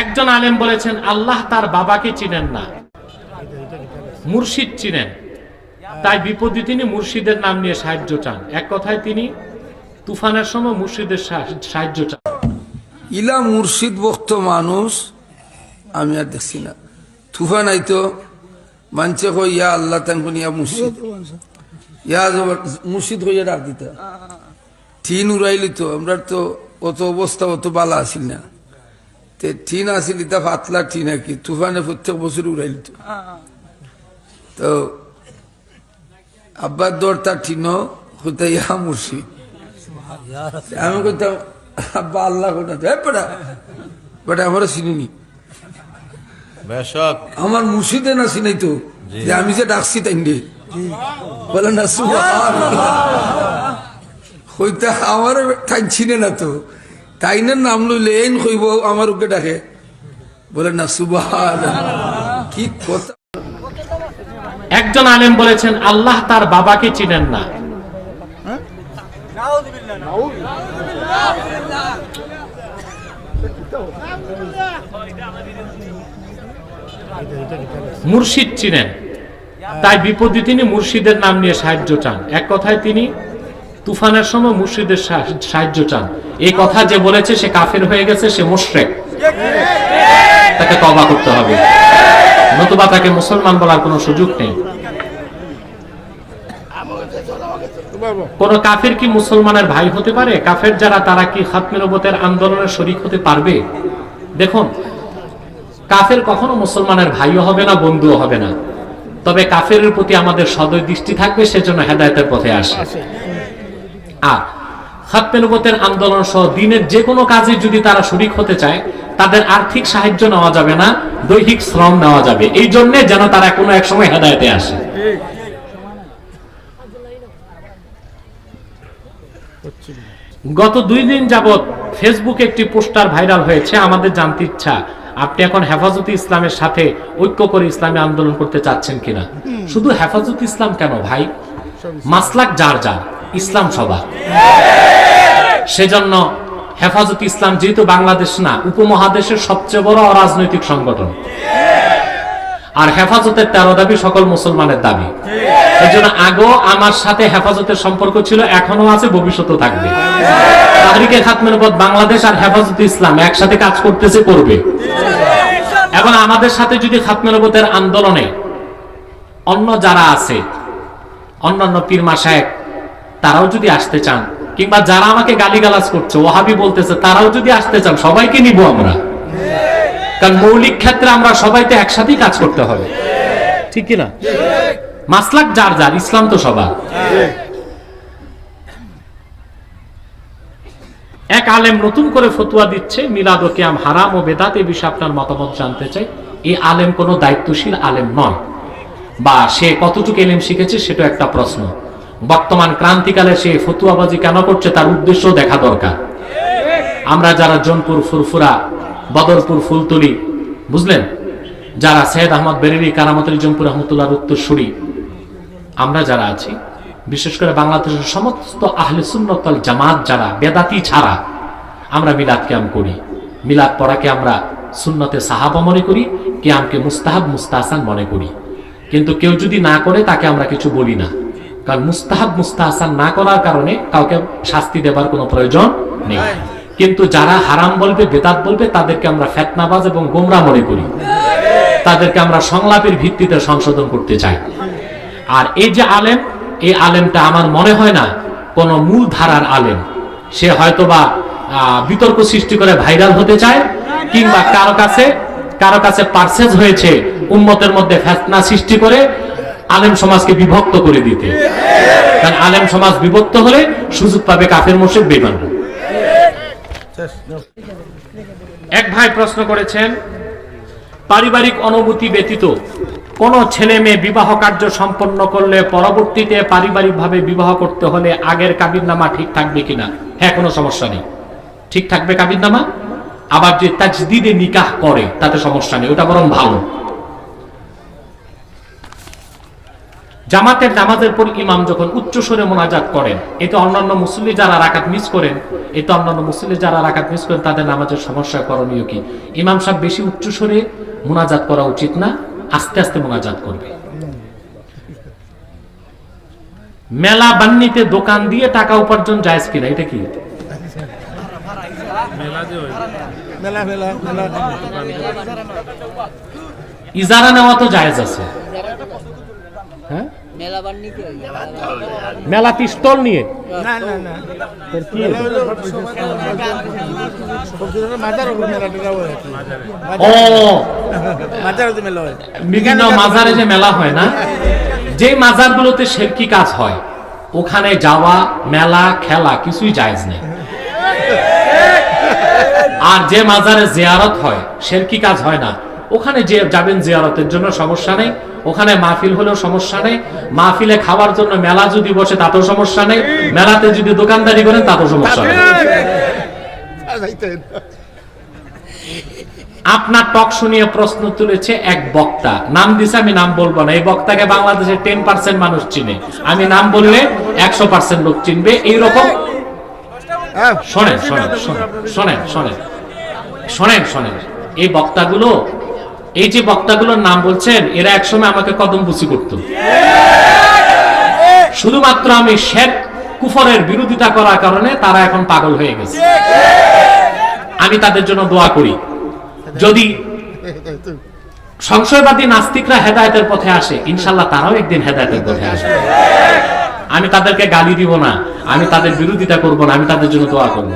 একজন আলেম বলেছেন, আল্লাহ তার বাবাকে চিনেন না। মুর্শিদ চিনেন। তাই বিপদে তিনি মুর্শিদের নাম নিয়ে সাহায্য চান। এক কথায় তিনি তুফানের সময় মুর্শিদের সাহায্য চান। ইলা মুর্শিদ ভক্ত মানুষ, আমি আর দেখছি না। তুফান আইতো, মানছে কই, ইয়া আল্লাহ তাঙ্কু ইয়া মুর্শিদ। ইয়া মুর্শিদ হইয়া ডাক দিতা। টিন উড়াইলি তো, আমরা তো অত অবস্থা, অত বালা আসিল না। তে টিন আসিল তা পাতলা টিন আর কি তুফানে প্রত্যেক বছর উড়াইলি তো। তো আব্বার দর তার টিনও মুর্শিদ। আমি আব্বা আল্লাহ হ্যাঁ বেটা বেটা আমরা চিনিনি। আমার মুর্শিদে না চিনাই তো। যে আমি যে ডাকছি তাই বলে না সুবহানাল্লাহ। হইতা আমার তাই চিনে না তো। তাই নাম লইলে এই কইব আমার ওকে ডাকে। বলে না সুবাহ কি কথা? একজন আলেম বলেছেন আল্লাহ তার বাবাকে চিনেন না। মুর্শিদ চিনেন। তাই বিপদে তিনি মুর্শিদের নাম নিয়ে সাহায্য চান। এক কথায় তিনি তুফানের সময় মুর্শিদের সাহায্য চান। এই কথা যে বলেছে, সে কাফের হয়ে গেছে, সে মুশরেক। তাকে তবা করতে হবে। নতুবা তাকে মুসলমান বলার কোনো সুযোগ নেই। কোন কাফের কি মুসলমানের ভাই হতে পারে? কাফের যারা, তারা কি খাতমে নবতের আন্দোলনের শরিক হতে পারবে? দেখুন, কাফের কখনো মুসলমানের ভাইও হবে না, বন্ধুও হবে না। তবে কাফের প্রতি আমাদের সদয় দৃষ্টি থাকবে, সেজন্য হেদায়তের পথে আসে। আর খাতমেনগতের আন্দোলন সহ দিনের যে কোনো কাজে যদি তারা শরিক হতে চায়, তাদের আর্থিক সাহায্য নেওয়া যাবে না, দৈহিক শ্রম নেওয়া যাবে। এই জন্যে যেন তারা কোনো এক সময় হেদায়তে আসে। গত দুই দিন যাবৎ ফেসবুকে একটি পোস্টার ভাইরাল হয়েছে, আমাদের জানতে ইচ্ছা, আপনি এখন হেফাজতে ইসলামের সাথে ঐক্য করে ইসলামী আন্দোলন করতে চাচ্ছেন কিনা? শুধু হেফাজত ইসলাম কেন ভাই? মাসলাক যার যার। ইসলাম সবার সেজন্য হেফাজত ইসলাম যেহেতু বাংলাদেশ না, উপমহাদেশের সবচেয়ে বড় অরাজনৈতিক সংগঠন। আর হেফাজতের তেরো দাবি সকল মুসলমানের দাবি। এই জন্য আমার সাথে হেফাজতের সম্পর্ক ছিল এখনও আছে, ভবিষ্যতেও থাকবে। তাহরিকে খাতমের পথ বাংলাদেশ আর হেফাজত ইসলাম একসাথে কাজ করতেছে, করবে। এবং আমাদের সাথে যদি খাতমের আন্দোলনে অন্য যারা আছে, অন্যান্য পীর মাসায়েক তারাও যদি আসতে চান, কিংবা যারা আমাকে গালিগালাজ করছে ওহাবি বলতেছে, তারাও যদি আসতে চান, সবাইকে নিব আমরা। কারণ মৌলিক ক্ষেত্রে আমরা সবাই তো একসাথেই কাজ করতে হবে। ঠিক কিনা? মাসলাক যার যার, ইসলাম তো সবার। এক আলেম নতুন করে ফতুয়া দিচ্ছে, মিলাদ ও কিয়াম হারাম ও বেদাত এই বিষয়ে আপনার মতামত জানতে চাই। এই আলেম কোনো দায়িত্বশীল আলেম নয়। বা সে কতটুকু এলেম শিখেছে সেটা একটা প্রশ্ন। বর্তমান ক্রান্তিকালে সে ফতুয়াবাজি কেন করছে তার উদ্দেশ্য দেখা দরকার। আমরা যারা জনপুর ফুরফুরা, বদরপুর ফুলতুলি, বুঝলেন? যারা সৈয়দ আহমদ বেরেলি কারামতুল জমপুর রহমতুল্লাহ উত্তরসূরি, আমরা যারা আছি, বিশেষ করে বাংলাদেশের সমস্ত আহলে সুন্নতল জামাত যারা, বেদাতি ছাড়া, আমরা মিলাদ ক্যাম করি। মিলাদ পড়াকে আমরা সুন্নতে সাহাবা মনে করি, কিয়ামকে মুস্তাহাব, মুস্তাহসান মনে করি। কিন্তু কেউ যদি না করে, তাকে আমরা কিছু বলি না। কারণ মুস্তাহাব মুস্তাহসান না করার কারণে কাউকে শাস্তি দেবার কোনো প্রয়োজন নেই। কিন্তু যারা হারাম বলবে বেদাত বলবে তাদেরকে আমরা ফেতনাবাজ এবং গোমরা মনে করি। তাদেরকে আমরা সংলাপের ভিত্তিতে সংশোধন করতে চাই। আর এই যে আলেম এই আলেমটা আমার মনে হয় না কোন মূল ধারার আলেম। সে হয়তোবা আহ, বিতর্ক সৃষ্টি করে ভাইরাল হতে চায় কিংবা কারও কাছে কারও কাছে পার্সেজ হয়েছে উম্মতের মধ্যে ফেতনা সৃষ্টি করে আলেম সমাজকে বিভক্ত করে দিতে। কারণ আলেম সমাজ বিভক্ত হলে সুযোগ পাবে কাফের মোশেক বেমান এক ভাই প্রশ্ন করেছেন, পারিবারিক অনুভূতি ব্যতীত কোন ছেলে মেয়ে বিবাহ কার্য সম্পন্ন করলে পরবর্তীতে পারিবারিকভাবে বিবাহ করতে হলে আগের কাবিরনামা ঠিক থাকবে কিনা? হ্যাঁ কোনো সমস্যা নেই। ঠিক থাকবে কাবিরনামা? আবার যে তাজদিদে নিকাহ করে, তাতে সমস্যা নেই। ওটা বরং ভালো। জামাতের নামাজের পর ইমাম যখন উচ্চ স্বরে মোনাজাত করেন এতে অন্যান্য মুসল্লি যারা রাকাত মিস করেন এতে অন্যান্য মুসল্লি যারা রাকাত মিস করেন তাদের নামাজের সমস্যা করণীয় কি? ইমাম সাহেব বেশি উচ্চ স্বরে মোনাজাত করা উচিত না আস্তে আস্তে মোনাজাত করবে। মেলা বান্নিতে দোকান দিয়ে টাকা উপার্জন জায়েজ কিনা এটা কি? মেলা মেলা মেলা। ইজারা নেওয়া তো জায়েজ আছে। হ্যাঁ? মেলা পিস্তল নিয়ে? মাজার হয় মাজার হয় বিভিন্ন মাজারে যে মেলা হয় না যে মাজারগুলোতে শেরকি কাজ হয়? ওখানে যাওয়া মেলা খেলা কিছুই জায়েজ নেই। আর যে মাজারে জিয়ারত হয় শেরকি কাজ হয় না? ওখানে যে যাবেন জিয়ারতের জন্য সমস্যা নেই। ওখানে মাহফিল হলেও সমস্যা নেই। মাহফিলে খাওয়ার জন্য মেলা যদি বসে তাতেও সমস্যা নেই। মেলাতে যদি দোকানদারি করেন তাতেও সমস্যা নেই। আপনার টক শুনিয়ে প্রশ্ন তুলেছে এক বক্তা। নাম দিছে, আমি নাম বলব না। এই বক্তাকে বাংলাদেশের টেন পার্সেন্ট মানুষ চিনে। আমি নাম বললে একশো পার্সেন্ট লোক চিনবে। এইরকম শোনেন শোনেন শোনেন শোনেন শোনেন শোনেন। শোনেন এই বক্তাগুলো এই যে বক্তাগুলোর নাম বলছেন, এরা একসময় আমাকে কদম বুসি করত। শুধুমাত্র আমি শেখ কুফরের বিরোধিতা করার কারণে তারা এখন পাগল হয়ে গেছে। আমি তাদের জন্য দোয়া করি। যদি সংশয়বাদী নাস্তিকরা হেদায়তের পথে আসে, ইনশাল্লাহ তারাও একদিন হেদায়তের পথে আসে আমি তাদেরকে গালি দিব না, আমি তাদের বিরোধিতা করব না, আমি তাদের জন্য দোয়া করব।